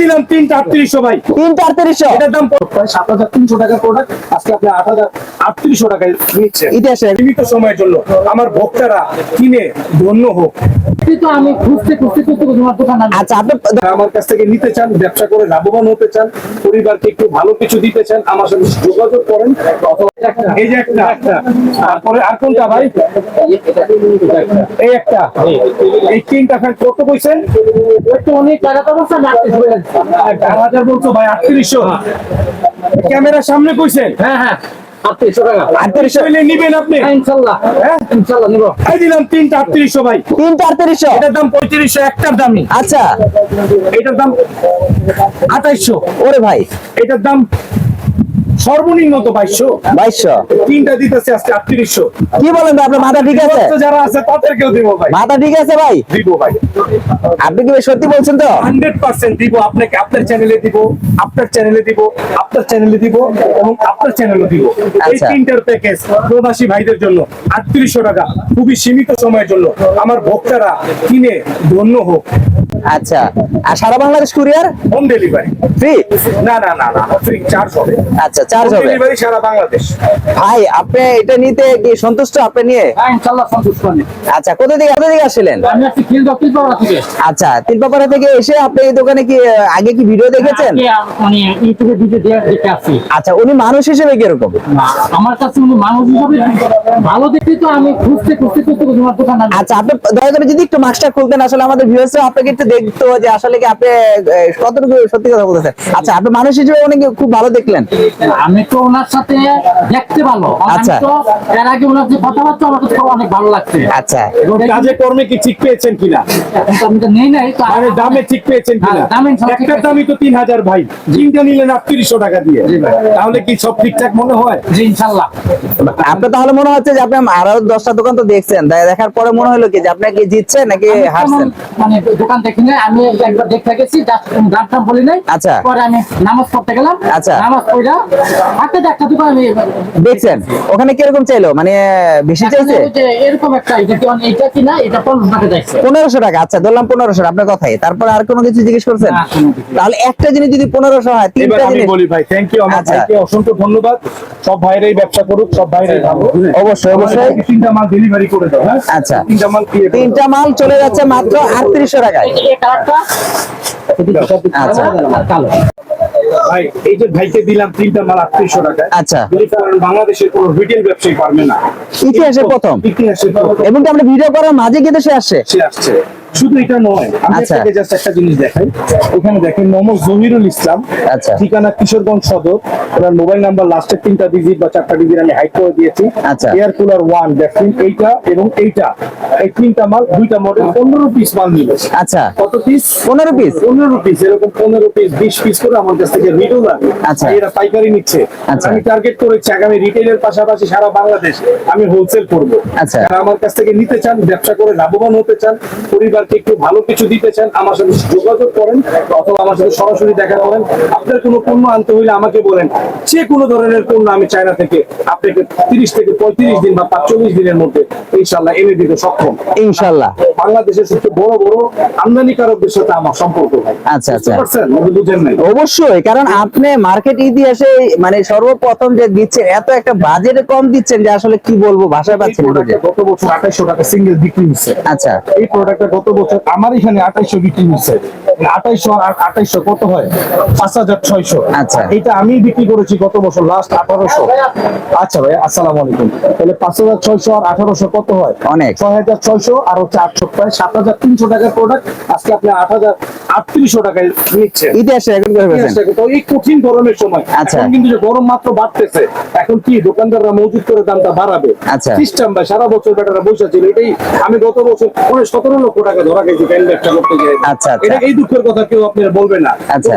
দিলাম তিনটা আটত্রিশশো ভাই। তিনটা আটত্রিশশো? এটার দাম প্রায় সাত হাজার তিনশো টাকার প্রোডাক্ট আজকে আপনি আট হাজার আটত্রিশশো টাকায় নিচ্ছেন ইতিহাসে সীমিত সময়ের জন্য আমার ভক্তরা কিনে ধন্য হোক। আমি খুঁজতে খুঁজতে খুঁজতে তোমার দোকান আচ্ছা আপনি আমার কাছ থেকে নিতে চান ব্যবসা করে লাভবান হতে চান পরিবারকে একটু ভালো কিছু দিতে চান আমার সাথে যোগাযোগ করেন। অথবা এই যে একটা তারপরে আর কোনটা ভাই? এই একটা। এই তিনটা কত কইছেন? অনেক টাকা তো চার হাজার বলছো ভাই আটত্রিশশো ক্যামেরার সামনে কইছেন হ্যাঁ হ্যাঁ আচ্ছা। এটার দাম আঠাইশো ওরে ভাই। এটার দাম সর্বনিম্ন তো বাইশশো। বাইশশো? তিনটা দিতেছে আজকে আটত্রিশশো। কি বলেন ভাই আপনার মাথা ঠিক আছে? যারা আছে তাদেরকেও দিব ভাই। মাথা ঠিক আছে ভাই? দিব ভাই। আপনি কি সত্যি বলছেন তো? হান্ড্রেড পার্সেন্ট দিব আপনাকে আপনার চ্যানেলে দিব আপনার চ্যানেলে দিব আপনার চ্যানেলে দিব এবং আপনার চ্যানেলে দিব। এই আচ্ছা। তিনটার প্যাকেজ প্রবাসী ভাইদের জন্য আটত্রিশশো টাকা খুবই সীমিত সময়ের জন্য। আমার ভক্তরা কিনে ধন্য হোক। আচ্ছা আর সারা Bangladesh courier home delivery free না না না না ফ্রি চার্জ হবে। আচ্ছা চার্জ হবে। ডেলিভারি সারা বাংলাদেশ। ভাই আপনি এটা নিতে কি সন্তুষ্ট আপনি নিয়ে? হ্যাঁ ইনশাল্লাহ সন্তুষ্ট আমি। আচ্ছা কোথা থেকে কোথা থেকে আসছিলেন? আমি আজকে কিল দক্ষিণ পাড়া থেকে। আচ্ছা তিনপাপাড়া থেকে এসে আপনি এই দোকানে কি আগে কি ভিডিও দেখেছেন? মানে ইউটিউবে ভিডিও দেখে আসছি। আচ্ছা উনি মানুষ হিসেবে কীরকম? না, আমার কাছে উনি মানুষ হিসাবে ভালো দেখি তো আমি খুঁজতে খুঁজতে খুঁজতে তোমার দোকান আচ্ছা আপনি দয়া করে যদি একটু মাস্কটা খুলতেন আসলে আমাদের ভিউয়ার্স আপনাকে একটু দেখতো যে আসলে কি আপনি কতটুকু সত্যি কথা বলতেছেন। আচ্ছা আপনি মানুষ হিসেবে অনেক খুব ভালো দেখলেন। আমি তো ওনার সাথে দেখতে ভালো। আচ্ছা। তো এর আগে ওনার যে কথাবার্তা আমার কাছে অনেক ভালো লাগছে। আচ্ছা। এবং কাজে কর্মে কি ঠিক পেয়েছেন কিনা? আমি তো নেই নাই তো মানে দামে ঠিক পেয়েছেন কিনা? হ্যাঁ, দামে একটা দামই তো তিন হাজার ভাই। তিনটা নিলেন আটত্রিশশো টাকা দিয়ে। তাহলে কি সব ঠিকঠাক মনে হয়? জি ইনশাল্লাহ। আপনার তাহলে মনে হচ্ছে যে আপনি আরও দশটা দোকান তো দেখছেন। তাই দেখার পরে মনে হলো কি যে আপনি কি জিতছেন নাকি হারছেন? মানে দোকান দেখি নাই আমি একবার দেখতে গেছি দাম বলি নাই। আচ্ছা। পরে আমি নামাজ পড়তে গেলাম আচ্ছা। নামাজ পড়া হাতে একটা দোকান আমি দেখছেন? ওখানে কীরকম চাইলো? মানে বেশি চাইছে? যে এরকম একটা এটা কি মানে এটা কি না এটা পনেরো টাকা যাচ্ছে পনেরোশো টাকা আচ্ছা ধরলাম পনেরোশো আপনার কথাই। তারপর আর কোনো কিছু জিজ্ঞেস করছেন? না, তাহলে একটা জিনিস যদি পনেরোশো হয় এবার তিনটা আমি জিনিস বলি ভাই থ্যাংক ইউ আমার আচ্ছা। ভাইকে অসংখ্য ধন্যবাদ। সব ভাইরাই ব্যবসা করুক সব ভাইরাই ভালো। অবশ্যই, অবশ্যই। তিনটা মাল ডেলিভারি করে দাও হ্যাঁ? আচ্ছা। তিনটা মাল তিনটা মাল চলে যাচ্ছে মাত্র আটত্রিশশো টাকায়। এই কালারটা আচ্ছা। কালো। ভাই এই যে ভাইকে দিলাম তিনটা মাল আটত্রিশশো আচ্ছা। এই বাংলাদেশের কোনো রিটেল ব্যবসায়ী পারবে না। ইতিহাসের প্রথম। ইতিহাসে প্রথম। এবং কি আমরা ভিডিও করার মাঝে কিন্তু সে আসছে? সে আসছে। শুধু এটা নয় আমি আচ্ছা। আপনাকে জাস্ট একটা জিনিস দেখাই এখানে দেখেন মোহাম্মদ জহিরুল ইসলাম আচ্ছা। ঠিকানা কিশোরগঞ্জ সদর ওনার মোবাইল নাম্বার লাস্টের তিনটা ডিজিট বা চারটা ডিজিট আমি হাইড করে দিয়েছি আচ্ছা। এয়ার কুলার ওয়ান দেখেন এইটা এবং এইটা এই তিনটা মাল দুইটা মডেল পনেরো পিস মাল নিল আচ্ছা কত পিস পনেরো পিস পনেরো পিস এরকম পনেরো পিস বিশ পিস করে আমার কাছ থেকে আচ্ছা। এরা পাইকারি নিচ্ছে আচ্ছা। আমি টার্গেট করেছি আগামী রিটেলের পাশাপাশি সারা বাংলাদেশ আমি হোলসেল করব আচ্ছা। আমার কাছ থেকে নিতে চান ব্যবসা করে লাভবান হতে চান পরিবারকে একটু ভালো কিছু দিতে চান আমার সাথে যোগাযোগ করেন অথবা আমার সাথে সরাসরি দেখা করেন। আপনার কোনো পণ্য আনতে হইলে আমাকে বলেন। যে কোনো ধরনের পণ্য আমি চায়না থেকে আপনাকে তিরিশ থেকে পঁয়ত্রিশ দিন বা পাঁচচল্লিশ দিনের মধ্যে ইনশাল্লাহ এনে দিতে সক্ষম। ইনশাল্লাহ। বাংলাদেশের সবচেয়ে বড় বড় আমদানিকারকদের সাথে আমার সম্পর্ক আচ্ছা, আচ্ছা। বুঝেন নাই। অবশ্যই কারণ আপনি মার্কেট ইতিহাসে মানে সর্বপ্রথম যে দিচ্ছেন এত একটা বাজেটে কম দিচ্ছেন যে আসলে কি বলব ভাষায় পাচ্ছি গত বছর আঠাইশো টাকা সিঙ্গেল বিক্রি হচ্ছে আচ্ছা। এই প্রোডাক্টটা গত বছর আমার এখানে আঠাইশো বিক্রি হচ্ছে। আঠাইশো আর আঠাইশো কত হয়? পাঁচ হাজার ছয়শো। আচ্ছা। এটা আমি বিক্রি করেছি গত বছর লাস্ট আঠারোশো। আচ্ছা ভাই আসসালামু আলাইকুম। তাহলে পাঁচ হাজার ছয়শো আর আঠারোশো কত হয়? অনেক। ছয় হাজার ছয়শো আর হচ্ছে আটশো প্রায় সাত হাজার তিনশো টাকার প্রোডাক্ট আজকে আপনি আট হাজার আটত্রিশশো টাকায় নিচ্ছেন। ইতিহাসে এখন তো এই কঠিন গরমের সময়। আচ্ছা। কিন্তু যে গরম মাত্র বাড়তেছে এখন কি দোকানদাররা মজুত করে দামটা বাড়াবে? আচ্ছা। সিস্টেম ভাই সারা বছর বেটারা বসে ছিল এটাই আমি গত বছর সতেরো লক্ষ টাকা ধরা গেছে প্যান ব্যবসা করতে গিয়ে। আচ্ছা, আচ্ছা। এই দুঃখের কথা কেউ আপনার বলবে না। আচ্ছা।